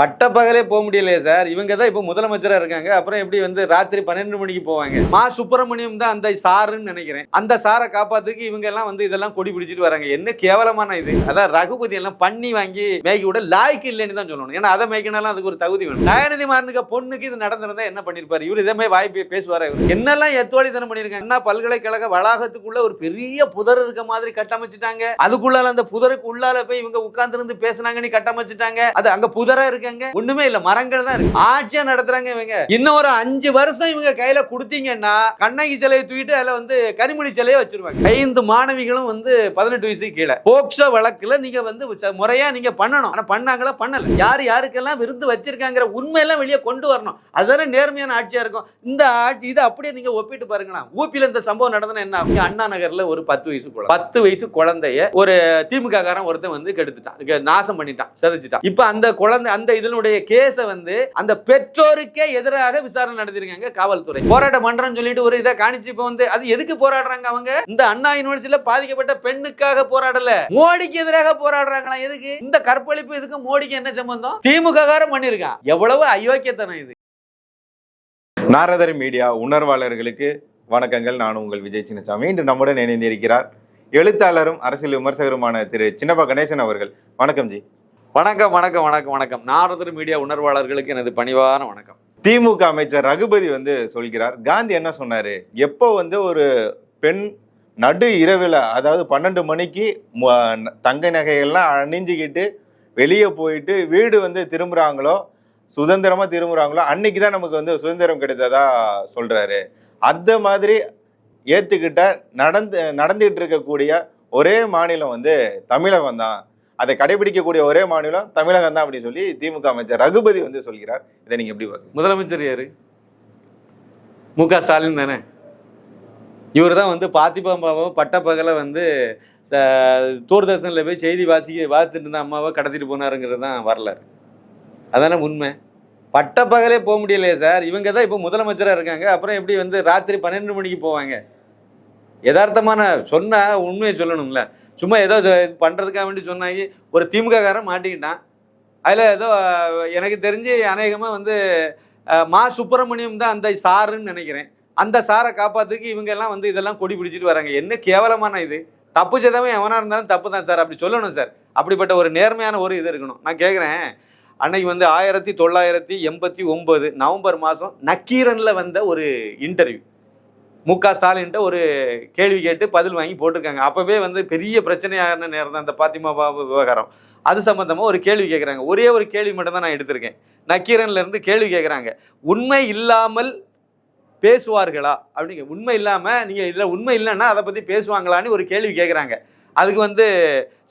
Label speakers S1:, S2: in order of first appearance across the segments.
S1: பட்டப்பகலே போக முடியலையே சார். இவங்க தான் இப்போ முதலமைச்சராக இருக்காங்க. அப்புறம் எப்படி வந்து ராத்திரி பன்னெண்டு மணிக்கு போவாங்க? மா சுப்பிரமணியம் தான் அந்த சாருன்னு நினைக்கிறேன். அந்த சாரை காப்பாத்துக்கு இவங்க எல்லாம் வந்து இதெல்லாம் கொடி பிடிச்சிட்டு வராங்க. என்ன கேவலமான இது. அதான் ரகுபதி எல்லாம் பண்ணி வாங்கி மேய்க்க விட லாய்க்கு இல்லைன்னு தான் சொல்லணும். ஏன்னா அதை மேய்க்கனாலும் அதுக்கு ஒரு தகுதி வேணும். தயாநிதி மாறனுக்கு பொண்ணுக்கு இது நடந்திருந்தா என்ன பண்ணிருப்பாரு? இவர் இதே மாதிரி வாய்ப்பு பேசுவார் இவர்? என்னெல்லாம் எத்தோழித்தனம் பண்ணியிருக்காங்க என்ன பல்கலைக்கழக வளாகத்துக்குள்ள ஒரு பெரிய புதர் இருக்க மாதிரி கட்டமைச்சிட்டாங்க. அதுக்குள்ளால அந்த புதருக்கு உள்ளால போய் இவங்க உட்கார்ந்து இருந்து பேசுனாங்கன்னு கட்டமைச்சிட்டாங்க. அது அங்க புதரா இருக்காங்க ஒண்ணுமே இல்ல மரங்கள் தான் இருக்கு. ஆட்சியா நடத்துறாங்க இவங்க. இன்னும் ஒரு அஞ்சு வருஷம் இவங்க கையில கொடுத்தீங்கன்னா கண்ணகி சிலையை தூக்கிட்டு அதுல வந்து கனிமொழி சிலையை வச்சிருவாங்க. ஐந்து மாணவிகளும் வந்து பதினெட்டு வயசு கீழே. போக்சோ வழக்குல நீங்க வந்து முறையா நீங்க பண்ணணும். ஆனா பண்ணாங்களா பண்ணல. யார் யாருக்கெல்லாம் விருந்து வச்சிருக்காங்கிற உண்மையெல்லாம் வெளியே கொண்டு வரணும். அதுதானே நேர்மையான ஆட்சியா இருக்கும். இந்த ஆட்சி இதை அப்படியே நீங்க ஒப்பிட்டு பாருங்களா ஊப்பியில இந்த சம்பவம் நடந்ததுன்னா என்ன ஆகும்? அண்ணா நகர்ல ஒரு பத்து வயசு குழந்தை பத்து வயசு குழந்தைய ஒரு திமுக காரன் ஒருத்தன் வந்து கெடுத்துட்டான். நாசம் பண்ணிட்டான் சிதைச்சிட்டான். இப்ப அந்த குழந்தை அந்த இதனுடைய கேஸை வந்து அந்த பெற்றோருக்கே எதிராக விசாரணை நடத்திருக்காங்க காவல்துறை. போராட்ட மன்றம் சொல்லிட்டு ஒரு இதை காணிச்சு இப்ப வந்து அது எதுக்கு போராடுறாங்க அவங்க? இந்த அண்ணா யூனிவர்சிட்டியில பாதிக்கப்பட்ட பெண்ணுக்காக போராடல. மோடிக்கு எதிராக போராடுறாங்களா எதுக்கு? இந்த கற்பழிப்பு இதுக்கு மோடிக்கு என்ன சம்பந்தம்? திமுக காரம் பண்ணிருக்கான் எவ்வளவு அயோக்கியத்தனம் இது.
S2: நாரதர் மீடியா உணர்வாளர்களுக்கு வணக்கங்கள். நான் உங்கள் விஜய் சின்னசாமி. இன்று நம்முடன் இணைந்திருக்கிறார் எழுத்தாளரும் அரசியல் விமர்சகருமான திரு சின்னப்பா கணேசன் அவர்கள். வணக்கம் ஜி.
S1: வணக்கம் வணக்கம் வணக்கம் வணக்கம். நாரதர் மீடியா உணர்வாளர்களுக்கு எனது பணிவான வணக்கம்.
S2: திமுக அமைச்சர் ரகுபதி வந்து சொல்கிறார் காந்தி என்ன சொன்னார்? எப்போ வந்து ஒரு பெண் நடு இரவில் அதாவது பன்னெண்டு மணிக்கு தங்க நகைகள்லாம் அணிஞ்சிக்கிட்டு வெளியே போயிட்டு வீடு வந்து திரும்புகிறாங்களோ சுதந்திரமாக திரும்புகிறாங்களோ அன்னைக்கு தான் நமக்கு வந்து சுதந்திரம் கிடைத்ததா சொல்கிறாரு அந்த மாதிரி ஏற்றுக்கிட்ட நடந்து நடந்துகிட்டு இருக்கக்கூடிய ஒரே மாநிலம் வந்து தமிழகம் தான். அதை கடைபிடிக்கக்கூடிய ஒரே மாநிலம் தமிழகம் தான் அப்படின்னு சொல்லி திமுக அமைச்சர் ரகுபதி வந்து சொல்கிறார். இதை நீங்க எப்படி பார்க்க
S1: முதலமைச்சர் யாரு? மு க ஸ்டாலின் தானே? இவர் தான் வந்து பாத்திபாம்பாவும் பட்டப்பகலை வந்து ச- தூர்தர்ஷனில் போய் செய்தி வாசிக்க வாசிச்சுட்டு இருந்த அம்மாவை கடத்திட்டு போனாருங்கிறது தான் வரலாறு. அதானே உண்மை? பட்டப்பகலே போக முடியலையே சார். இவங்க தான் இப்போ முதலமைச்சராக இருக்காங்க. அப்புறம் எப்படி வந்து ராத்திரி பன்னெண்டு மணிக்கு போவாங்க? யதார்த்தமான சொன்னால் உண்மையை சொல்லணும்ல. சும்மா ஏதோ பண்ணுறதுக்காக வேண்டி சொன்னாங்க ஒரு திமுககாரன் மாட்டிக்கிட்டான். அதில் ஏதோ எனக்கு தெரிஞ்சு அநேகமாக வந்து மா சுப்பிரமணியம் தான் அந்த சாருன்னு நினைக்கிறேன். அந்த சாரை காப்பாற்றுக்கு இவங்கெல்லாம் வந்து இதெல்லாம் கொடி பிடிச்சிட்டு வராங்க. என்ன கேவலமான இது. தப்பு செய்தவன் எவனாக இருந்தாலும் தப்பு தான் சார் அப்படி சொல்லணும் சார். அப்படிப்பட்ட ஒரு நேர்மையான ஒரு இது இருக்கணும். நான் கேட்குறேன் அன்னைக்கு வந்து ஆயிரத்தி தொள்ளாயிரத்தி எண்பத்தி ஒம்பது நவம்பர் மாதம் நக்கீரனில் வந்த ஒரு இன்டர்வியூ மு க. ஸ்டாலின்ட்ட ஒரு கேள்வி கேட்டு பதில் வாங்கி போட்டிருக்காங்க. அப்போவே வந்து பெரிய பிரச்சனையான நேரம் தான் அந்த பாத்திமா பாபு விவகாரம். அது சம்மந்தமாக ஒரு கேள்வி கேட்குறாங்க ஒரே ஒரு கேள்வி மட்டும் தான் நான் எடுத்திருக்கேன். நக்கீரன்லேருந்து கேள்வி கேட்குறாங்க உண்மை இல்லாமல் பேசுவார்களா? அப்படிங்க உண்மை இல்லாமல் நீங்கள் இதில் உண்மை இல்லைன்னா அதை பற்றி பேசுவாங்களான்னு ஒரு கேள்வி கேட்குறாங்க அதுக்கு வந்து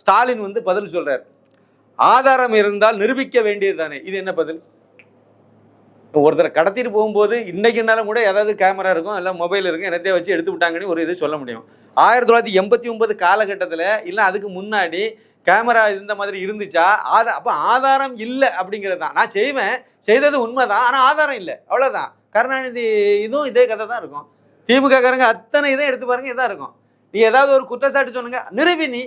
S1: ஸ்டாலின் வந்து பதில் சொல்கிறார் ஆதாரம் இருந்தால் நிரூபிக்க வேண்டியது தானே இது என்ன பதில்? ஒருத்தரை கடத்திட்டு போகும்போது இன்னைக்குனாலும் கூட ஏதாவது கேமரா இருக்கும் இல்லை மொபைல் இருக்கும் என்னத்தையும் வச்சு எடுத்து விட்டாங்கன்னு ஒரு இது சொல்ல முடியும். ஆயிரத்தி தொள்ளாயிரத்தி எண்பத்தி ஒன்பது காலகட்டத்தில் இல்லை அதுக்கு முன்னாடி கேமரா இந்த மாதிரி இருந்துச்சா? ஆதா அப்போ ஆதாரம் இல்லை அப்படிங்கிறது தான். நான் செய்வேன் செய்தது உண்மை தான் ஆனால் ஆதாரம் இல்லை. அவ்வளோதான் கருணாநிதி இதுவும் இதே கதை தான் இருக்கும். திமுகக்காரங்க அத்தனை இதை எடுத்து பாருங்க இதாக இருக்கும். நீ ஏதாவது ஒரு குற்றச்சாட்டு சொன்னுங்க நிரூபி நீ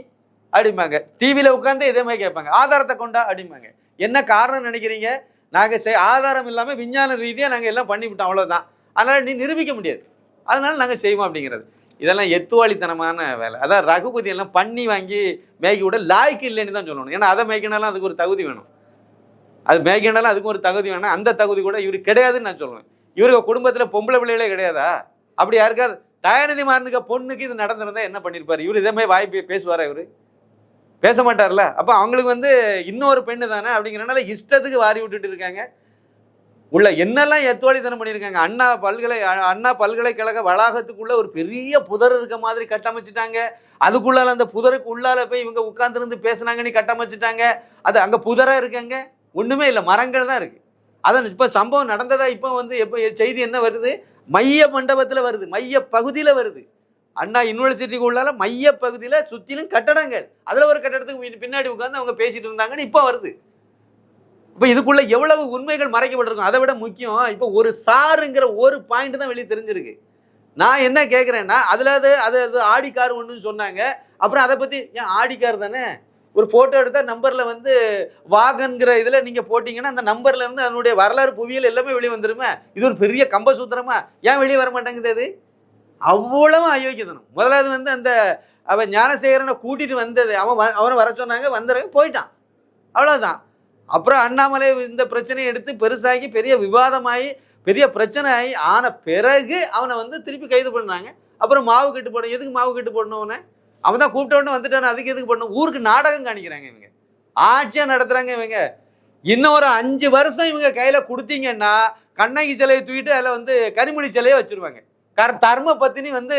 S1: அப்படிம்பாங்க. டிவியில் உட்காந்து இதே மாதிரி கேட்பாங்க. ஆதாரத்தை கொண்டா அப்படிம்பாங்க. என்ன காரணம் நினைக்கிறீங்க? நாங்கள் செய் ஆதாரம் இல்லாமல் விஞ்ஞான ரீதியாக நாங்கள் எல்லாம் பண்ணிவிட்டோம் அவ்வளோதான் அதனால் நீ நிரூபிக்க முடியாது. அதனால் நாங்கள் செய்வோம் அப்படிங்கிறது. இதெல்லாம் எத்துவாளித்தனமான வேலை. அதான் ரகுபதி எல்லாம் பண்ணி வாங்கி மேய்க்க விட லாய்க்கு இல்லைன்னு தான் சொல்லணும். ஏன்னா அதை மேய்க்கினாலும் அதுக்கு ஒரு தகுதி வேணும். அது மேய்க்கினாலும் அதுக்கு ஒரு தகுதி வேணும். அந்த தகுதி கூட இவர் கிடையாதுன்னு நான் சொல்லுவேன் இவருக்கு குடும்பத்தில் பொம்பளை பிள்ளைகளே கிடையாதா? அப்படி யாருக்காவது தயாநிதி மாறனுக்கு பொண்ணுக்கு இது நடந்திருந்தா என்ன பண்ணியிருப்பார் இவர் இதே மாதிரி வாய்ப்பு பேசுவாரா இவர்? பேச மாட்டார்ல அப்போ அவங்களுக்கு வந்து இன்னொரு பெண்ணு தானே அப்படிங்கிறனால இஷ்டத்துக்கு வாரி விட்டுட்டு இருக்காங்க. உள்ள என்னெல்லாம் எத்துவாளித்தனம் பண்ணியிருக்காங்க. அண்ணா பல்கலை அண்ணா பல்கலைக்கழக வளாகத்துக்குள்ள ஒரு பெரிய புதர் இருக்க மாதிரி கட்டமைச்சிட்டாங்க. அதுக்குள்ளால அந்த புதருக்கு உள்ளால போய் இவங்க உட்காந்துருந்து பேசுனாங்கன்னு கட்டமைச்சிட்டாங்க. அது அங்கே புதராக இருக்காங்க ஒன்றுமே இல்லை. மரங்கள் தான் இருக்கு. அதான் இப்போ சம்பவம் நடந்ததா இப்போ வந்து எப்போ செய்தி என்ன வருது? மைய மண்டபத்தில் வருது. மைய பகுதியில் வருது. அண்ணா யூனிவர்சிட்டிக்கு உள்ளால மைய பகுதியில் சுற்றிலும் கட்டடங்கள். அதில் ஒரு கட்டடத்துக்கு பின்னாடி உட்காந்து அவங்க பேசிட்டு இருந்தாங்கன்னு இப்போ வருது. இப்போ இதுக்குள்ள எவ்வளவு உண்மைகள் மறைக்கப்பட்டிருக்கும் அதை விட முக்கியம் இப்போ ஒரு சாருங்கிற ஒரு பாயிண்ட் தான் வெளியே தெரிஞ்சிருக்கு. நான் என்ன கேட்குறேன்னா அதில் அது அது அது ஆடி கார் ஒன்றுன்னு சொன்னாங்க. அப்புறம் அதை பற்றி ஏன் ஆடி கார் தானே? ஒரு ஃபோட்டோ எடுத்தால் நம்பரில் வந்து வாகன்கிற இதில் நீங்கள் போட்டிங்கன்னா அந்த நம்பர்லேருந்து அதனுடைய வரலாறு புவியியல் எல்லாமே வெளியே வந்துருமே. இது ஒரு பெரிய கம்பசூத்திரமா? ஏன் வெளியே வர மாட்டேங்குது அது? அவ்வளவு அயோக்கியதனம் முதலாவது வந்து அந்த அவன் ஞானசேகரனை கூட்டிட்டு வந்தது. அவன் வ- அவனை வர சொன்னாங்க வந்துடுறேன் போயிட்டான். அவ்வளவுதான். அப்புறம் அண்ணாமலை இந்த பிரச்சனையை எடுத்து பெருசாகி பெரிய விவாதமாகி பெரிய பிரச்சனை ஆகி ஆன பிறகு அவனை வந்து திருப்பி கைது பண்ணாங்க. அப்புறம் மாவு கட்டு போடணும் எதுக்கு மாவு கட்டு போடணும் அவனை? அவன் தான் கூப்பிட்ட வந்துட்டான் அதுக்கு எதுக்கு பண்ணணும் ஊருக்கு நாடகம் காணிக்கிறாங்க இவங்க. ஆட்சியாக நடத்துகிறாங்க இவங்க. இன்னும் ஒரு அஞ்சு வருஷம் இவங்க கையில் கொடுத்தீங்கன்னா கண்ணகி சிலையை தூக்கிட்டு அதில் வந்து கனிமொழி சிலையை வச்சிருவாங்க. காரணம் தர்ம பத்தினி வந்து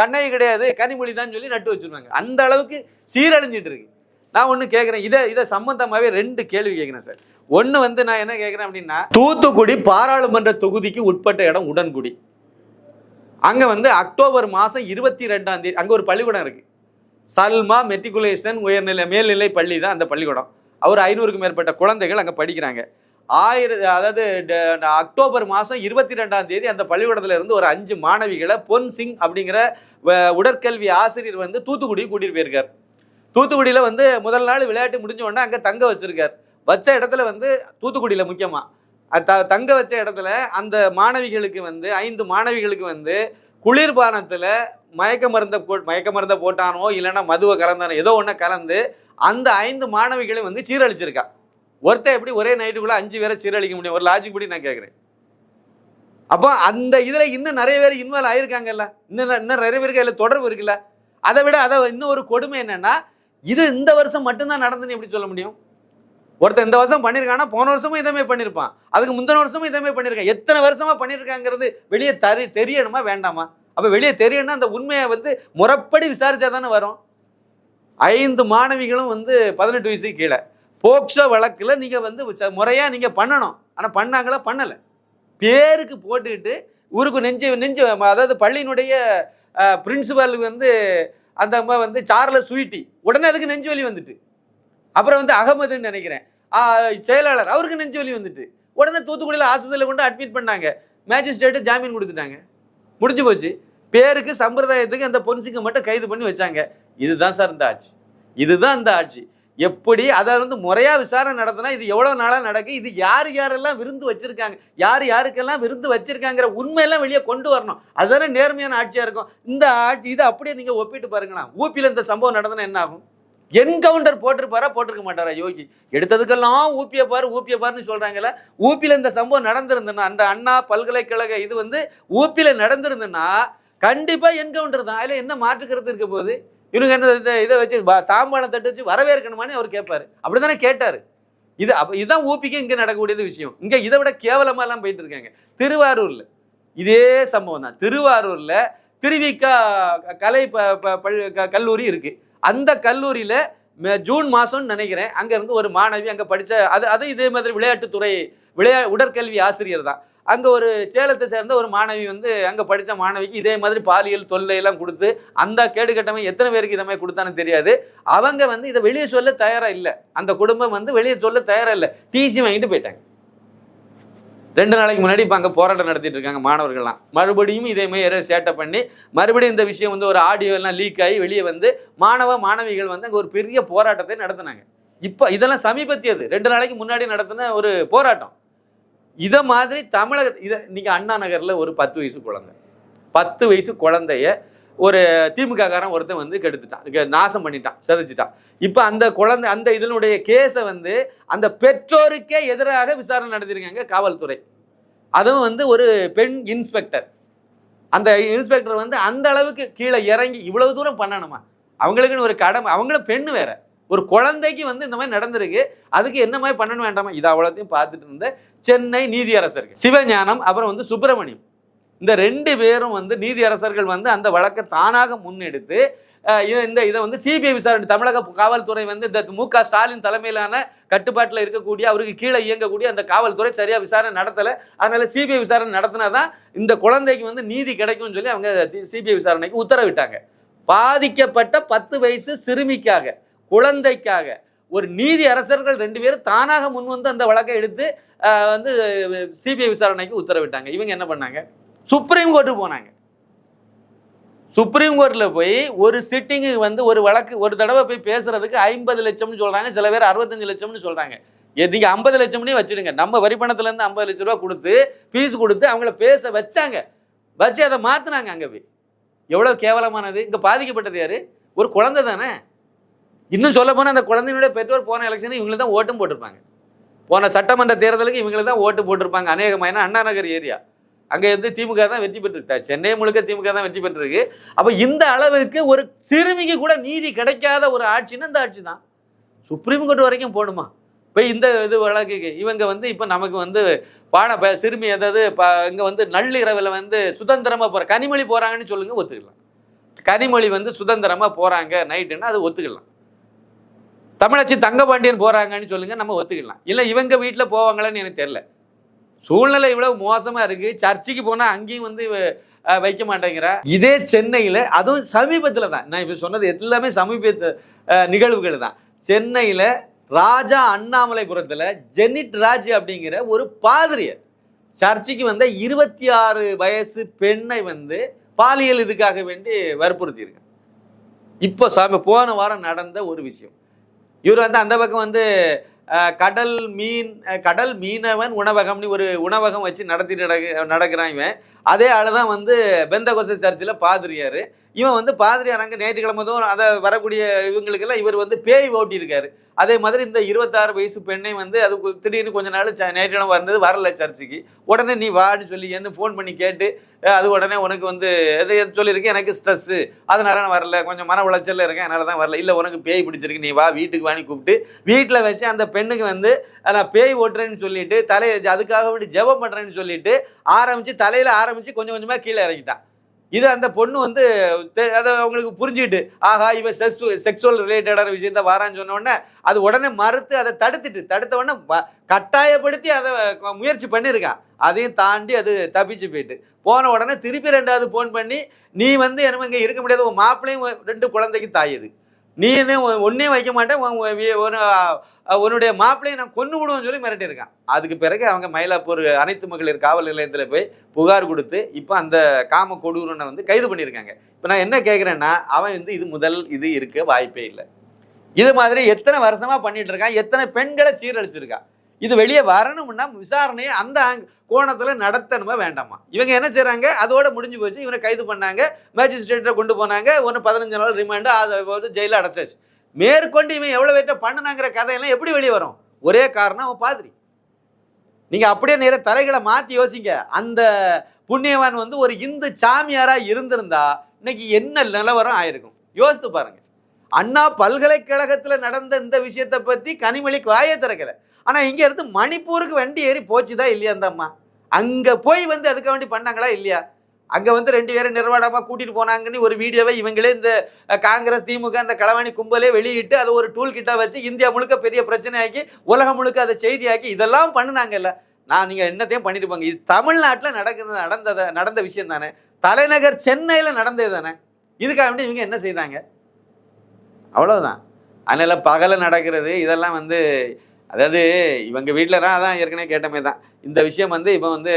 S1: கண்ணகி கிடையாது கனிமொழி தான் சொல்லி நட்டு வச்சிருவாங்க. அந்த அளவுக்கு சீரழிஞ்சிட்டு இருக்கு நான் ஒன்று கேட்குறேன் இதை இதை சம்பந்தமாகவே ரெண்டு கேள்வி கேட்குறேன் சார். ஒன்று வந்து நான் என்ன கேட்குறேன் அப்படின்னா தூத்துக்குடி பாராளுமன்ற தொகுதிக்கு உட்பட்ட இடம் உடன்குடி. அங்கே வந்து அக்டோபர் மாதம் இருபத்தி ரெண்டாம் தேதி அங்கே ஒரு பள்ளிக்கூடம் இருக்கு. சல்மா மெட்ரிகுலேஷன் உயர்நிலை மேல்நிலை பள்ளி தான் அந்த பள்ளிக்கூடம். அவர் ஐநூறுக்கும் மேற்பட்ட குழந்தைகள் அங்கே படிக்கிறாங்க. ஆயிரம் அதாவது ட- அக்டோபர் மாதம் இருபத்தி ரெண்டாம் தேதி அந்த பள்ளிக்கூடத்துல இருந்து ஒரு அஞ்சு மாணவிகளை பொன் சிங் அப்படிங்கிற வ- உடற்கல்வி ஆசிரியர் வந்து தூத்துக்குடி கூட்டிட்டு போயிருக்கார். தூத்துக்குடியில் வந்து முதல் நாள் விளையாட்டு முடிஞ்ச உடனே அங்கே தங்க வச்சிருக்கார். வச்ச இடத்துல வந்து தூத்துக்குடியில் முக்கியமாக த தங்க வச்ச இடத்துல அந்த மாணவிகளுக்கு வந்து ஐந்து மாணவிகளுக்கு வந்து குளிர்பானத்தில் மயக்க மருந்தை போ மயக்க மருந்தை போட்டானோ இல்லைன்னா மதுவை கலந்தானோ ஏதோ ஒன்று கலந்து அந்த ஐந்து மாணவிகளையும் வந்து சீரழிச்சிருக்கா. ஒருத்தன் எப்படி ஒரே நைட்டுக்குள்ளே அஞ்சு பேரை சீரழிக்க முடியும்? ஒரு லாஜிக் படி நான் கேட்குறேன் அப்போ அந்த இதில் இன்னும் நிறைய பேர் இன்வால்வ் ஆயிருக்காங்கல்ல? இன்னும் இன்னும் நிறைய பேருக்கு அதில் தொடர்பு இருக்குல்ல? அதை விட அதை இன்னும் ஒரு கொடுமை என்னன்னா இது இந்த வருஷம் மட்டும்தான் நடந்துன்னு எப்படி சொல்ல முடியும்? ஒருத்தன் இந்த வருஷம் பண்ணியிருக்கானா போன வருஷமும் இதமே பண்ணியிருப்பான் அதுக்கு முந்தின வருஷமும் இதமே பண்ணியிருக்கான் எத்தனை வருஷமா பண்ணியிருக்காங்கிறது வெளியே தரி தெரியணுமா வேண்டாமா? அப்போ வெளியே தெரியணும்னா அந்த உண்மையை வந்து முறைப்படி விசாரிச்சா தானே வரும். ஐந்து மாணவிகளும் வந்து பதினெட்டு வயசு கீழே. போக்ஷோ வழக்கில் நீங்கள் வந்து ச- நீங்கள் பண்ணணும். ஆனால் பண்ணாங்களா? பண்ணலை. பேருக்கு போட்டுக்கிட்டு ஊருக்கு நெஞ்சு நெஞ்சு அதாவது பள்ளியினுடைய பிரின்சிபாலுக்கு வந்து அந்த அம்மா வந்து சார்லஸ் ஸ்வீட்டி உடனே அதுக்கு நெஞ்சு வலி வந்துட்டு. அப்புறம் வந்து அகமதுன்னு நினைக்கிறேன். செயலாளர் அவருக்கு நெஞ்சு வலி வந்துட்டு. உடனே தூத்துக்குடியில் ஆஸ்பத்திரியில் கொண்டு அட்மிட் பண்ணாங்க. மேஜிஸ்ட்ரேட்டு ஜாமீன் கொடுத்துட்டாங்க. முடிஞ்சு போச்சு. பேருக்கு சம்பிரதாயத்துக்கு அந்த பொன்சிங்க மட்டும் கைது பண்ணி வச்சாங்க. இதுதான் சார் இந்த ஆட்சி. இதுதான் இந்த ஆட்சி. எப்படி அதை வந்து முறையாக விசாரணை நடத்தினா இது எவ்வளோ நாளாக நடக்கும் இது யார் யாரெல்லாம் விருந்து வச்சிருக்காங்க? யார் யாருக்கெல்லாம் விருந்து வச்சுருக்காங்கிற உண்மையெல்லாம் வெளியே கொண்டு வரணும். அதுதானே நேர்மையான ஆட்சியாக இருக்கும். இந்த ஆட்சி இதை அப்படியே நீங்கள் ஒப்பிட்டு பாருங்களேன். ஊப்பியில் இந்த சம்பவம் நடந்தனா என்ன ஆகும்? என்கவுண்டர் போட்டிருப்பாரா? போட்டிருக்க மாட்டாரா யோகி? எடுத்ததுக்கெல்லாம் ஊப்பிய பாரு ஊப்பிய பாருன்னு சொல்கிறாங்கல்ல ஊப்பியில் இந்த சம்பவம் நடந்திருந்ததுன்னா அந்த அண்ணா பல்கலைக்கழக இது வந்து ஊப்பியில் நடந்திருந்ததுன்னா கண்டிப்பாக என்கவுண்டர் தான். அதில் என்ன மாற்றுக்கிறது இருக்க போகுது? இவனுக்கு இந்த இதை வச்சு தாம்பாளம் தட்டு வச்சு வரவேற்கணுமான்னு அவர் கேட்பாரு. அப்படிதானே கேட்டார். இது அப்ப இதுதான் ஊப்பிக்கு இங்க நடக்கக்கூடியது விஷயம். இங்க இதை விட கேவலமா எல்லாம் போயிட்டு இருக்காங்க. திருவாரூர்ல இதே சம்பவம் தான். திருவாரூர்ல திருவிக்கா கலை ப- ப- கல்லூரி இருக்கு. அந்த கல்லூரியில ஜூன் மாசம்னு நினைக்கிறேன். அங்க இருந்து ஒரு மாணவி அங்க படிச்ச அது அது இதே மாதிரி விளையாட்டுத்துறை விளையா உடற்கல்வி ஆசிரியர் தான். அங்கே ஒரு சேலத்தை சேர்ந்த ஒரு மாணவி வந்து அங்கே படித்த மாணவிக்கு இதே மாதிரி பாலியல் தொல்லை எல்லாம் கொடுத்து அந்த கேடு கட்டமை எத்தனை பேருக்கு இதை மாதிரி கொடுத்தான்னு தெரியாது. அவங்க வந்து இதை வெளியே சொல்ல தயாராக இல்லை. அந்த குடும்பம் வந்து வெளியே சொல்ல தயாராக இல்லை. டிசி வாங்கிட்டு போயிட்டாங்க. ரெண்டு நாளைக்கு முன்னாடி இப்போ அங்கே போராட்டம் நடத்திட்டு இருக்காங்க மாணவர்கள்லாம். மறுபடியும் இதே மாதிரி ஏதோ சேட்டை பண்ணி மறுபடியும் இந்த விஷயம் வந்து ஒரு ஆடியோ எல்லாம் லீக் ஆகி வெளியே வந்து மாணவ மாணவிகள் வந்து அங்கே ஒரு பெரிய போராட்டத்தை நடத்தினாங்க. இப்போ இதெல்லாம் சமீபத்தியது. ரெண்டு நாளைக்கு முன்னாடி நடத்தின ஒரு போராட்டம். இதை மாதிரி தமிழக இதை இன்றைக்கி அண்ணா நகரில் ஒரு பத்து வயசு குழந்தை. பத்து வயசு குழந்தைய ஒரு திமுககாரன் ஒருத்தன் வந்து கெடுத்துட்டான். நாசம் பண்ணிட்டான் சிதைச்சிட்டான். இப்போ அந்த குழந்தை அந்த இதனுடைய கேஸை வந்து அந்த பெற்றோருக்கே எதிராக விசாரணை நடத்திருக்காங்க காவல்துறை. அதுவும் வந்து ஒரு பெண் இன்ஸ்பெக்டர் அந்த இன்ஸ்பெக்டர் வந்து அந்த அளவுக்கு கீழே இறங்கி இவ்வளவு தூரம் பண்ணணுமா? அவங்களுக்குன்னு ஒரு கடமை அவங்களும் பெண்ணு வேற. ஒரு குழந்தைக்கு வந்து இந்த மாதிரி நடந்திருக்கு. அதுக்கு என்ன மாதிரி பண்ணணும் வேண்டாமா? இது அவ்வளோத்தையும் பார்த்துட்டு இருந்த சென்னை நீதியரசர்கள் சிவஞானம் அப்புறம் வந்து சுப்பிரமணியம். இந்த ரெண்டு பேரும் வந்து நீதியரசர்கள் வந்து அந்த வழக்கை தானாக முன்னெடுத்து இந்த இதை வந்து சிபிஐ விசாரணை தமிழக காவல்துறை வந்து இந்த மு க ஸ்டாலின் தலைமையிலான கட்டுப்பாட்டில் இருக்கக்கூடிய அவருக்கு கீழே இயங்கக்கூடிய அந்த காவல்துறை சரியாக விசாரணை நடத்தலை. அதனால சிபிஐ விசாரணை நடத்தினாதான் இந்த குழந்தைக்கு வந்து நீதி கிடைக்கும்னு சொல்லி அவங்க சிபிஐ விசாரணைக்கு உத்தரவிட்டாங்க. பாதிக்கப்பட்ட பத்து வயசு சிறுமிக்காக. குழந்தைக்காக. ஒரு நீதி அரசர்கள் ரெண்டு பேரும் தானாக முன் வந்து அந்த வழக்கை எடுத்து வந்து சிபிஐ விசாரணைக்கு உத்தரவிட்டாங்க. இவங்க என்ன பண்ணாங்க? சுப்ரீம் கோர்ட்டுக்கு போனாங்க. சுப்ரீம் கோர்ட்ல போய் ஒரு சிட்டிங்கு வந்து ஒரு வழக்கு ஒரு தடவை போய் பேசுறதுக்கு ஐம்பது லட்சம்னு சொல்றாங்க. சில பேர் அறுபத்தஞ்சு லட்சம்னு சொல்றாங்க. ஏ, நீங்க ஐம்பது லட்சம்னே வச்சுடுங்க. நம்ம வரி பணத்துல இருந்து ஐம்பது லட்ச ரூபா கொடுத்து ஃபீஸ் கொடுத்து அவங்கள பேச வச்சாங்க. வச்சு அதை மாற்றினாங்க அங்க போய். எவ்வளவு கேவலமானது. இங்க பாதிக்கப்பட்டது யாரு? ஒரு குழந்தை தானே? இன்னும் சொல்ல போனால் அந்த குழந்தையினுடைய பெற்றோர் போன எலெக்ஷன் இவங்களுக்கு தான் ஓட்டும் போட்டிருப்பாங்க. போன சட்டமன்ற தேர்தலுக்கு இவங்களுக்கு தான் ஓட்டு போட்டிருப்பாங்க. அநேகமாக ஏன்னா அண்ணா நகர் ஏரியா. அங்கே வந்து திமுக தான் வெற்றி பெற்றிருக்கு சென்னை முழுக்க திமுக தான் வெற்றி பெற்றிருக்கு. அப்போ இந்த அளவுக்கு ஒரு சிறுமிக்கு கூட நீதி கிடைக்காத ஒரு ஆட்சின்னு இந்த ஆட்சி தான். சுப்ரீம் கோர்ட் வரைக்கும் போடுமா? இப்போ இந்த இது வழக்குக்கு. இவங்க வந்து இப்போ நமக்கு வந்து பாட சிறுமி அதாவது இங்கே வந்து நள்ளிரவில் வந்து சுதந்திரமாக போகிற கனிமொழி போகிறாங்கன்னு சொல்லுங்க ஒத்துக்கலாம். கனிமொழி வந்து சுதந்திரமாக போகிறாங்க நைட்டுன்னா அது ஒத்துக்கலாம். தமிழச்சி தங்கபாண்டியன் போகிறாங்கன்னு சொல்லுங்க நம்ம ஒத்துக்கலாம். இல்லை இவங்க வீட்டில் போவாங்களான்னு எனக்கு தெரியல. சூழ்நிலை இவ்வளவு மோசமா இருக்கு. சர்ச்சுக்கு போனா அங்கேயும் வந்து வைக்க மாட்டேங்கிறா. இதே சென்னையில அதுவும் சமீபத்துல தான். நான் இப்ப சொன்னது எல்லாமே சமீபத்து நிகழ்வுகள் தான். சென்னையில ராஜா அண்ணாமலைபுரத்துல ஜெனிட் ராஜ் அப்படிங்கிற ஒரு பாதிரியர். சர்ச்சுக்கு வந்த இருபத்தி ஆறு வயசு பெண்ணை வந்து பாலியல் இதுக்காக வேண்டி வற்புறுத்தியிருக்காங்க இப்போ சம போன வாரம் நடந்த ஒரு விஷயம். இவர் வந்து அந்த பக்கம் வந்து கடல் மீன் கடல் மீனவன் உணவகம்னு ஒரு உணவகம் வச்சு நடத்தி நடக்கிறான் இவன். அதே ஆள் தான் வந்து பெந்தகோச சர்ச்சில் பாதிரியார். இவன் வந்து பாதிரியார் அங்கே ஞாயிற்றுக்கிழமதும் அதை வரக்கூடிய இவங்களுக்கெல்லாம் இவர் வந்து பேய் ஓட்டியிருக்காரு. அதே மாதிரி இந்த இருபத்தாறு வயசு பெண்ணை வந்து அது திடீர்னு கொஞ்ச நாள் ஞாயிற்றுக்கிழமை வந்தது வரல சர்ச்சுக்கு. உடனே நீ வான்னு சொல்லி என்ன ஃபோன் பண்ணி கேட்டு அது உடனே உனக்கு வந்து எதை எது சொல்லியிருக்கேன் எனக்கு ஸ்ட்ரெஸ்ஸு அதனால நான் வரல. கொஞ்சம் மன உளைச்சலில் இருக்கேன். அதனால தான் வரல. இல்லை உனக்கு பேய் பிடிச்சிருக்கு. நீ வா வீட்டுக்கு வாங்கி கூப்பிட்டு வீட்டில் வச்சு அந்த பெண்ணுக்கு வந்து நான் பேய் ஓட்டுறேன்னு சொல்லிட்டு தலையை அதுக்காக வேண்டி ஜெபம் பண்ணுறேன்னு சொல்லிட்டு ஆரம்பித்து தலையில் ஆரம்பித்து கொஞ்சம் கொஞ்சமாக கீழே இறங்கிட்டான். இது அந்த பொண்ணு வந்து அதை அவங்களுக்கு புரிஞ்சுக்கிட்டு ஆஹா இவன் செக்ஸ் செக்ஸுவல் ரிலேட்டடான விஷயத்த வாரான்னு சொன்ன உடனே அது உடனே மறுத்து அதை தடுத்துட்டு தடுத்த உடனே கட்டாயப்படுத்தி அதை முயற்சி பண்ணியிருக்கான் அதையும் தாண்டி அது தப்பிச்சு போயிட்டு. போன உடனே திருப்பி ரெண்டாவது ஃபோன் பண்ணி நீ வந்து எனக்கு இங்கே இருக்க முடியாது. உன் மாப்பிள்ளையும் ரெண்டு குழந்தைக்கு தாயுது நீ என்ன ஒன்றையும் வைக்க மாட்டேன் ஒரு உன்னுடைய மாப்பிள்ளையை நான் கொண்டு விடுவேன்னு சொல்லி மிரட்டியிருக்கான். அதுக்கு பிறகு அவங்க மயிலாப்பூர் அனைத்து மகளிர் காவல் நிலையத்தில் போய் புகார் கொடுத்து இப்போ அந்த காம கொடூரனை வந்து கைது பண்ணியிருக்காங்க. இப்போ நான் என்ன கேட்குறேன்னா அவன் வந்து இது முதல் இது இருக்க வாய்ப்பே இல்லை. இது மாதிரி எத்தனை வருஷமாக பண்ணிட்டு இருக்கான் எத்தனை பெண்களை சீரழிச்சிருக்கான். இது வெளியே வரணும்னா விசாரணையை அந்த கோணத்தில் நடத்தணுமா வேண்டாமா? இவங்க என்ன செய்கிறாங்க அதோட முடிஞ்சு போச்சு. இவனை கைது பண்ணாங்க. மேஜிஸ்ட்ரேட்டை கொண்டு போனாங்க. ஒன்று பதினஞ்சு நாள் ரிமாண்டு அதை வந்து ஜெயிலில் அடைச்சாச்சு. மேற்கொண்டு இவன் எவ்வளோ வெயிட்ட பண்ணுனாங்கிற கதையெல்லாம் எப்படி வெளியே வரும்? ஒரே காரணம் அவன் பாதிரி. நீங்கள் அப்படியே நேர தலைகளை மாற்றி யோசிங்க. அந்த புண்ணியவான் வந்து ஒரு இந்து சாமியாராக இருந்திருந்தா இன்னைக்கு என்ன நிலவரம் ஆயிருக்கும்? யோசித்து பாருங்கள் அண்ணா பல்கலைக்கழகத்தில் நடந்த இந்த விஷயத்தை பற்றி கனிமொழி வாயே திறக்கல. ஆனால் இங்கேருந்து மணிப்பூருக்கு வண்டி ஏறி போச்சுதா இல்லையா அந்த அம்மா? போய் வந்து அதுக்கு வேண்டி பண்ணாங்களா இல்லையா? அங்கே வந்து ரெண்டு பேரும் நிர்வாணமாக கூட்டிகிட்டு போனாங்கன்னு ஒரு வீடியோவை இவங்களே இந்த காங்கிரஸ் திமுக அந்த களவாணி கும்பலே வெளியிட்டு அதை ஒரு டூல் கிட்டாக வச்சு இந்தியா முழுக்க பெரிய பிரச்சனையாக்கி உலகம் முழுக்க அதை செய்தியாக்கி இதெல்லாம் பண்ணினாங்கல்ல. நான் நீங்கள் என்னத்தையும் பண்ணிட்டு போங்க. இது தமிழ்நாட்டில் நடக்குது நடந்ததை நடந்த விஷயம் தானே. தலைநகர் சென்னையில் நடந்தது தானே. இதுக்காக வேண்டி இவங்க என்ன செய்தாங்க? அவ்வளோதான் அதனால் பகலை நடக்கிறது இதெல்லாம் வந்து அதாவது இவங்க வீட்டில் தான் அதான் ஏற்கனவே கேட்டமே தான். இந்த விஷயம் வந்து இப்போ வந்து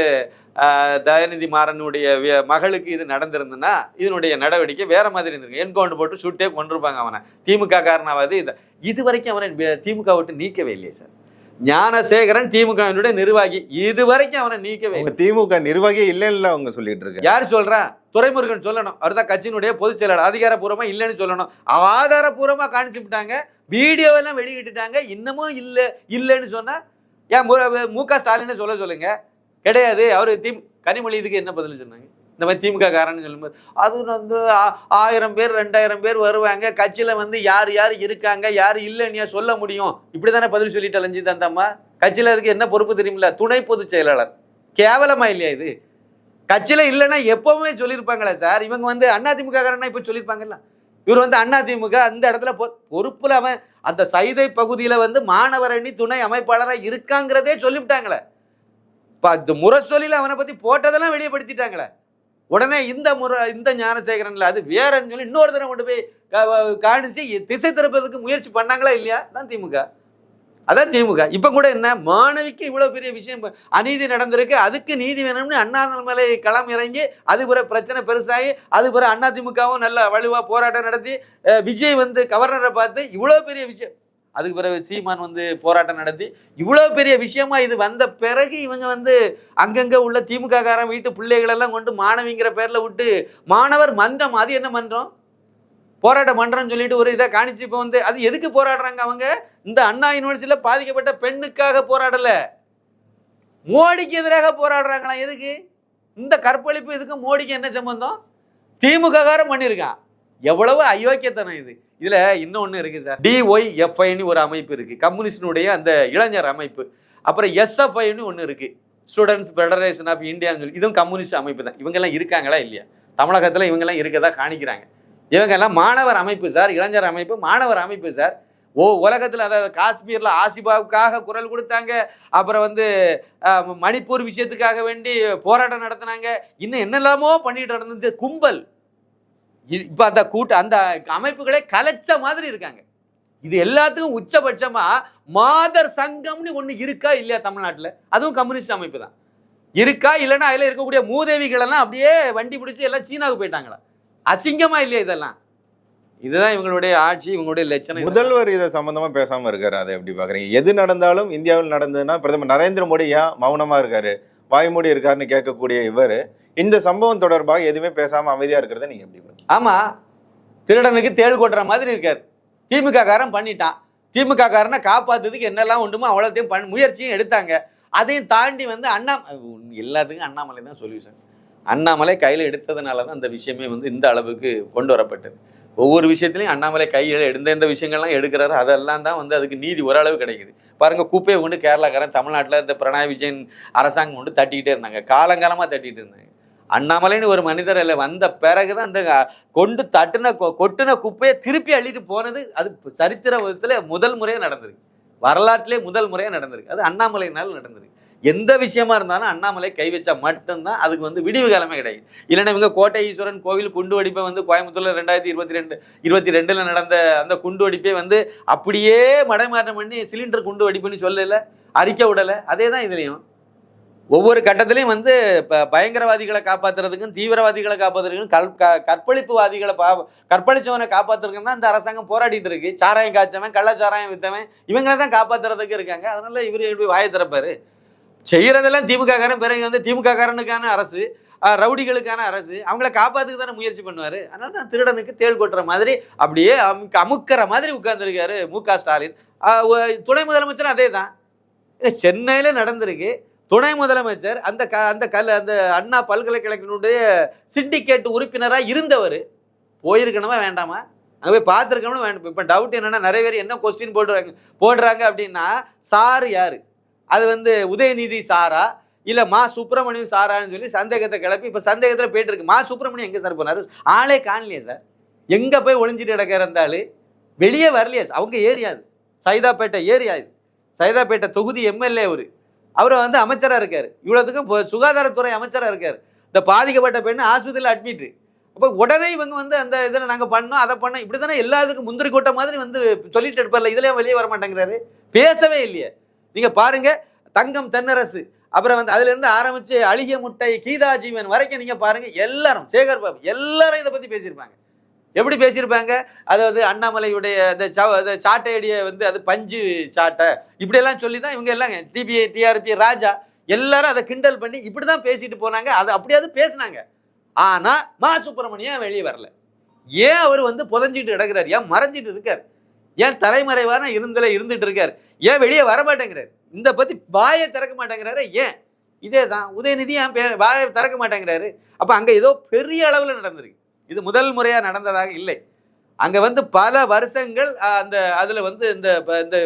S1: தயாநிதி மாறனுடைய மகளுக்கு இது நடந்திருந்துன்னா இதனுடைய நடவடிக்கை வேற மாதிரி இருந்திருக்கு. என்கவுண்டர் போட்டு சுட்டே கொண்டிருப்பாங்க அவனை. திமுக காரணமாவது இது. இது வரைக்கும் அவனை திமுக விட்டு நீக்கவே இல்லையே சார். ஞானசேகரன் திமுகவினுடைய நிர்வாகி. இது வரைக்கும் அவனை நீக்கவே இல்லை.
S2: திமுக நிர்வாகியே இல்லைன்னு அவங்க சொல்லிட்டு இருக்காங்க.
S1: யார் சொல்றா? துரைமுருகன் சொல்லணும். அவர் தான் கட்சியினுடைய பொதுச் செயலாளர். அதிகாரப்பூர்வமா இல்லைன்னு சொல்லணும். ஆதாரப்பூர்வமா காணிச்சு விட்டாங்க வீடியோவெல்லாம் வெளியிட்டுட்டாங்க. இன்னமும் இல்லை இல்லைன்னு சொன்னால் ஏன் மு- க ஸ்டாலின்னு சொல்ல சொல்லுங்க. கிடையாது. அவர் திம் கனிமொழி இதுக்கு என்ன பதில் சொன்னாங்க? இந்த மாதிரி திமுக காரன்னு சொல்லும்போது அது வந்து ஆ- ஆயிரம் பேர் ரெண்டாயிரம் பேர் வருவாங்க. கட்சியில் வந்து யார் யார் இருக்காங்க யார் இல்லைன்னு சொல்ல முடியும். இப்படி தானே பதில் சொல்லிட்டு அலைஞ்சு தந்தாம்மா கட்சியில் அதுக்கு என்ன பொறுப்பு தெரியுமில்ல? துணை பொதுச் செயலாளர். கேவலமா இல்லையா இது? கட்சியில் இல்லைன்னா எப்பவுமே சொல்லியிருப்பாங்களே சார். இவங்க வந்து அதிமுக காரன்னா இப்போ சொல்லியிருப்பாங்கல்ல. இவர் வந்து அதிமுக அந்த இடத்துல பொ- பொறுப்பில் அவன் அந்த சைதை பகுதியில் வந்து மாணவர் அணி துணை அமைப்பாளராக இருக்காங்கிறதே சொல்லிவிட்டாங்களே. இப்போ இந்த முரசொலியில் அவனை பற்றி போட்டதெல்லாம் வெளியப்படுத்திட்டாங்களே உடனே இந்த முறை இந்த ஞானசேகரன்ல அது வேறன்னு சொல்லி இன்னொரு தடவை கொண்டு போய் கா- காணிச்சு திசை திருப்பதற்கு முயற்சி பண்ணாங்களா இல்லையா? தான் திமுக. அதான் திமுக. இப்போ கூட என்ன? மாணவிக்கு இவ்வளோ பெரிய விஷயம் அநீதி நடந்திருக்கு. அதுக்கு நீதி வேணும்னு அண்ணாமலை களம் இறங்கி அது பிறகு பிரச்சனை பெருசாகி அது பிறகு அண்ணா திமுகவும் நல்ல வலுவாக போராட்டம் நடத்தி விஜய் வந்து கவர்னரை பார்த்து இவ்வளோ பெரிய விஷயம் அதுக்கு பிறகு சீமான் வந்து போராட்டம் நடத்தி இவ்வளோ பெரிய விஷயமா இது வந்த பிறகு இவங்க வந்து அங்கங்கே உள்ள திமுக காரன் வீட்டு பிள்ளைகளெல்லாம் கொண்டு மாணவிங்கிற பேரில் விட்டு மாணவர் மன்றம் அது என்ன மன்றம்? போராட்டம் மன்றம்னு சொல்லிட்டு ஒரு இதை காணிச்சு இப்போ வந்து அது எதுக்கு போராடுறாங்க அவங்க? இந்த அண்ணா யூனிவர்சிட்டியில் பாதிக்கப்பட்ட பெண்ணுக்காக போராடலை. மோடிக்கு எதிராக போராடுறாங்களா எதுக்கு? இந்த கற்பழிப்பு இதுக்கு மோடிக்கு என்ன சம்பந்தம்? திமுககாரம் பண்ணியிருக்கான் எவ்வளவு அயோக்கியத்தனம் இது. இதில் இன்னொன்று இருக்குது சார். டிஒய்எஃப்ஐன்னு ஒரு அமைப்பு இருக்குது கம்யூனிஸ்டினுடைய அந்த இளைஞர் அமைப்பு. அப்புறம் எஸ்எஃப்ஐன்னு ஒன்று இருக்குது ஸ்டூடெண்ட்ஸ் ஃபெடரேஷன் ஆஃப் இந்தியான்னு சொல்லி இதுவும் கம்யூனிஸ்ட் அமைப்பு தான். இவங்கெல்லாம் இருக்காங்களா இல்லையா? தமிழகத்தில் இவங்கெல்லாம் இருக்கதா காணிக்கிறாங்க. இவங்க எல்லாம் மாணவர் அமைப்பு சார் இளைஞர் அமைப்பு மாணவர் அமைப்பு சார். ஓ உலகத்தில் அதாவது காஷ்மீரில் ஆசிபாவுக்காக குரல் கொடுத்தாங்க. அப்புறம் வந்து மணிப்பூர் விஷயத்துக்காக வேண்டி போராட்டம் நடத்தினாங்க. இன்னும் என்னெல்லாமோ பண்ணிட்டு நடந்துச்சு. கும்பல். இ- அந்த கூட்ட அந்த அமைப்புகளே கலைச்ச மாதிரி இருக்காங்க. இது எல்லாத்துக்கும் உச்சபட்சமா மாதர் சங்கம்னு ஒன்று இருக்கா இல்லையா தமிழ்நாட்டில்? அதுவும் கம்யூனிஸ்ட் அமைப்பு தான். இருக்கா இல்லைன்னா அதில் இருக்கக்கூடிய மூதேவிகளெல்லாம் அப்படியே வண்டி பிடிச்சி எல்லாம் சீனாவுக்கு போயிட்டாங்களா? அசிங்கமா இல்லையா இதெல்லாம்? இதுதான் இவங்களுடைய ஆட்சி இவங்களுடைய லட்சணம்
S2: முதல்வர் இதை சம்பந்தமா பேசாம இருக்காரு. அதை எப்படி பாக்குறீங்க? எது நடந்தாலும் இந்தியாவில் நடந்ததுன்னா பிரதமர் நரேந்திர மோடி ஏன் மௌனமா இருக்காரு? வாய்மூடி இருக்காருன்னு கேட்கக்கூடிய இவர் இந்த சம்பவம் தொடர்பாக எதுவுமே பேசாம அமைதியா இருக்கிறத நீங்க எப்படி?
S1: ஆமா. திருடனுக்கு தேள் கொட்டுற மாதிரி இருக்காரு. திமுக காரன் பண்ணிட்டான். திமுக காரனை காப்பாத்துறதுக்கு என்னெல்லாம் உண்டுமோ அவ்வளோத்தையும் பண் முயற்சியும் எடுத்தாங்க. அதையும் தாண்டி வந்து அண்ணா எல்லாத்துக்கும் அண்ணாமலை தான் சொல்யூஷன். அண்ணாமலை கையில் எடுத்ததுனால தான் அந்த விஷயமே வந்து இந்த அளவுக்கு கொண்டு வரப்பட்டது. ஒவ்வொரு விஷயத்துலையும் அண்ணாமலை கையில் எந்த எந்த விஷயங்கள்லாம் எடுக்கிறாரோ. அதெல்லாம் தான் வந்து அதுக்கு நீதி ஓரளவு கிடைக்குது. பாருங்க குப்பையை கொண்டு கேரளாக்காரன் தமிழ்நாட்டில் இந்த பிரணாய் விஜயன் அரசாங்கம் கொண்டு தட்டிக்கிட்டே இருந்தாங்க. காலங்காலமாக தட்டிகிட்டு இருந்தாங்க. அண்ணாமலைன்னு ஒரு மனிதர் இல்லை வந்த பிறகு தான் அந்த கொண்டு தட்டின கொ- குப்பையை திருப்பி அள்ளிட்டு போனது அது சரித்திர விதத்தில் முதல் முறையாக நடந்திருக்கு. வரலாற்றிலே முதல் முறையாக நடந்திருக்கு. அது அண்ணாமலையினால் நடந்திருக்கு. எந்த விஷயமா இருந்தாலும் அண்ணாமலை கை வச்சா மட்டும்தான் அதுக்கு வந்து விடிவு காலமே கிடையாது. இல்லைன்னா இவங்க கோட்டை ஈஸ்வரன் கோவில் குண்டு வெடிப்பை வந்து கோயம்புத்தூர்ல ரெண்டாயிரத்தி இருபத்தி ரெண்டு இருபத்தி ரெண்டுல நடந்த அந்த குண்டு வெடிப்பை வந்து அப்படியே மடைமாற்றம் பண்ணி சிலிண்டர் குண்டு வெடிப்புன்னு சொல்லல அறிக்கை விடலை. அதே தான் இதுலேயும். ஒவ்வொரு கட்டத்திலையும் வந்து இப்போ பயங்கரவாதிகளை காப்பாற்றுறதுக்கும் தீவிரவாதிகளை காப்பாற்றுறதுக்கும் கல் க கற்பழிப்புவாதிகளை பா கற்பழிச்சவனை காப்பாற்றுறதுக்கும் தான் இந்த அரசாங்கம் போராடிட்டு இருக்கு. சாராயம் காய்ச்சவன் கள்ளச்சாராயம் வித்தவன் இவங்களை தான் காப்பாத்துறதுக்கு இருக்காங்க. அதனால இவர் எப்படி வாயை திறப்பாரு? செய்கிறதெல்லாம் திமுககாரன் பிறகு வந்து திமுககாரனுக்கான அரசு ரவுடிகளுக்கான அரசு அவங்கள காப்பாத்துக்கு தானே முயற்சி பண்ணுவார். அதனால தான் திருடனுக்கு தேள் கொட்டுற மாதிரி அப்படியே அமுக்கு அமுக்கிற மாதிரி உட்கார்ந்துருக்காரு மு க ஸ்டாலின். துணை முதலமைச்சர் அதே தான் சென்னையில் நடந்திருக்கு. துணை முதலமைச்சர் அந்த க அந்த கல் அந்த அண்ணா பல்கலைக்கழகத்தினுடைய சிண்டிகேட் உறுப்பினராக இருந்தவர். போயிருக்கணுமா வேண்டாமா? அங்கே போய் பார்த்துருக்கணும் வேண்டாம் இப்போ டவுட் என்னென்னா நிறைய பேர் என்ன கொஸ்டின் போடுறாங்க போடுறாங்க அப்படின்னா சார் யாரு? அது வந்து உதயநிதி சாரா இல்லை மா சுப்பிரமணியம் சாரான்னு சொல்லி சந்தேகத்தை கிளப்பி இப்போ சந்தேகத்தில் போயிட்டு இருக்கு மா சுப்பிரமணியம் எங்கே சார் போனார்? ஆளே காணலையே சார். எங்கே போய் ஒளிஞ்சிட்டு கிடக்கிற வெளியே வரலையே அவங்க ஏரியா அது. சைதாப்பேட்டை ஏரியா இது. சைதாப்பேட்டை தொகுதி எம்எல்ஏ அவர். அவர் வந்து அமைச்சராக இருக்கார். இவ்வளோத்துக்கும் இப்போ சுகாதாரத்துறை அமைச்சராக இருக்கார். இந்த பாதிக்கப்பட்ட பெண் ஆஸ்பத்திரியில் அட்மிட் அப்போ உடனே இவங்க வந்து அந்த இதில் நாங்கள் பண்ணோம் அதை பண்ணோம். இப்படி தானே எல்லாத்துக்கும் முந்திரி கூட்டம் மாதிரி வந்து சொல்லிட்டு இருப்பார்ல இதுலேயும் வெளியே வர மாட்டேங்கிறாரு பேசவே இல்லையே. நீங்கள் பாருங்க தங்கம் தென்னரசு. அப்புறம் வந்து அதுலேருந்து ஆரம்பித்து அழுகிய முட்டை கீதா ஜீவன் வரைக்கும் நீங்கள் பாருங்க எல்லாரும் சேகர் பாபு எல்லாரும் இதை பற்றி பேசியிருப்பாங்க. எப்படி பேசியிருப்பாங்க? அதாவது அண்ணாமலையுடைய அந்த சவ- அந்த வந்து அது பஞ்சு சாட்டை. இப்படியெல்லாம் சொல்லி தான் இவங்க எல்லாம் டிபிஐ டிஆர்பி ராஜா எல்லாரும் அதை கிண்டல் பண்ணி இப்படி தான் பேசிட்டு போனாங்க. அது அப்படியாவது பேசுனாங்க. ஆனால் மா சுப்பிரமணியம் வெளியே வரல. ஏன் அவர் வந்து புதஞ்சிட்டு கிடக்கிறார்? ஏன் மறைஞ்சிட்டு இருக்கார்? ஏன் தலைமறைவான இருந்தல இருந்துட்டு இருக்கார்? ஏன் வெளியே வர மாட்டேங்கிறார் இந்த பத்தி வாயை திறக்க மாட்டேங்கிறாரு? ஏன்? இதே தான் உதயநிதி ஏன் பே- வாயை திறக்க மாட்டேங்கிறாரு? அப்ப அங்க ஏதோ பெரிய அளவில் நடந்திருக்கு. இது முதல் முறையா நடந்ததாக இல்லை. அங்க வந்து பல வருஷங்கள் அந்த அதுல வந்து இந்த இந்த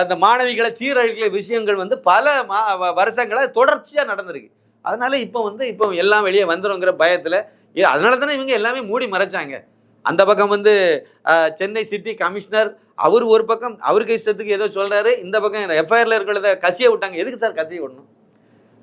S1: அந்த மாணவிகளை சீரழிக்கிற விஷயங்கள் வந்து பல மா வ- வருஷங்களா தொடர்ச்சியா நடந்திருக்கு. அதனால இப்போ வந்து இப்போ எல்லாம் வெளியே வந்துருங்கிற பயத்துல அதனால தானே இவங்க எல்லாமே மூடி மறைச்சாங்க. அந்த பக்கம் வந்து சென்னை சிட்டி கமிஷனர் அவர் ஒரு பக்கம் அவருக்கு இஷ்டத்துக்கு ஏதோ சொல்கிறாரு இந்த பக்கம் எஃப்ஐஆரில் இருக்கிறத கசிய விட்டாங்க. எதுக்கு சார் கசிய விடணும்?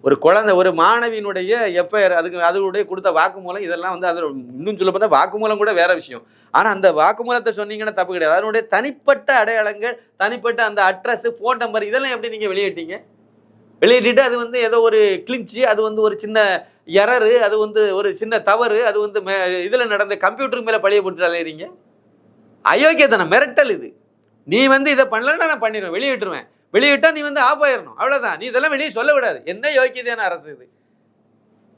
S1: ஒரு குழந்தை ஒரு மாணவியினுடைய எஃப்ஐஆர் அதுக்கு அதனுடைய கொடுத்த வாக்குமூலம் இதெல்லாம் வந்து அதில் இன்னும் சொல்ல போனால் வாக்குமூலம் கூட வேற விஷயம். ஆனால் அந்த வாக்குமூலத்தை சொன்னீங்கன்னா தப்பு கிடையாது. அதனுடைய தனிப்பட்ட அடையாளங்கள் தனிப்பட்ட அந்த அட்ரஸ் ஃபோன் நம்பர் இதெல்லாம் எப்படி நீங்கள் வெளியிட்டீங்க வெளியிட்டு அது வந்து ஏதோ ஒரு கிளின்ச்சி அது வந்து ஒரு சின்ன எரரு அது வந்து ஒரு சின்ன தவறு அது வந்து மே இதில் நடந்த கம்ப்யூட்டருக்கு மேலே பழிய போட்டு அலையிறீங்க? அயோக்கியத்தனம் மிரட்டல் இது. நீ வந்து இதை பண்ணலன்னா நான் பண்ணிடுவேன் வெளியிட்டுருவேன். வெளியிட்டா நீ வந்து ஆஃப் ஆயிடணும் அவ்வளோதான் நீ இதெல்லாம் வெளியே சொல்லக்கூடாது என்ன யோக்கியதான அரசு இது?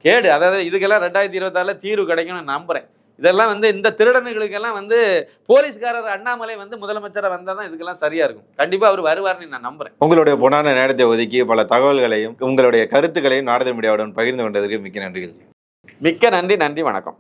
S1: கேடு. அதாவது இதுக்கெல்லாம் ரெண்டாயிரத்தி இருபத்தாறில் தீர்வு கிடைக்கும்னு நம்புகிறேன் இதெல்லாம் வந்து இந்த திருடனுகளுக்கெல்லாம் வந்து போலீஸ்காரர் அண்ணாமலை வந்து முதலமைச்சராக வந்தால் தான் இதுக்கெல்லாம் சரியாக இருக்கும். கண்டிப்பாக அவர் வருவார்னு நான் நம்புகிறேன்
S2: உங்களுடைய பொன்னான நேரத்தை ஒதுக்கி பல தகவல்களையும் உங்களுடைய கருத்துக்களையும் நாரத மீடியாவுடன் பகிர்ந்து கொண்டதற்கு மிக்க நன்றிகள்
S1: மிக்க நன்றி நன்றி வணக்கம்.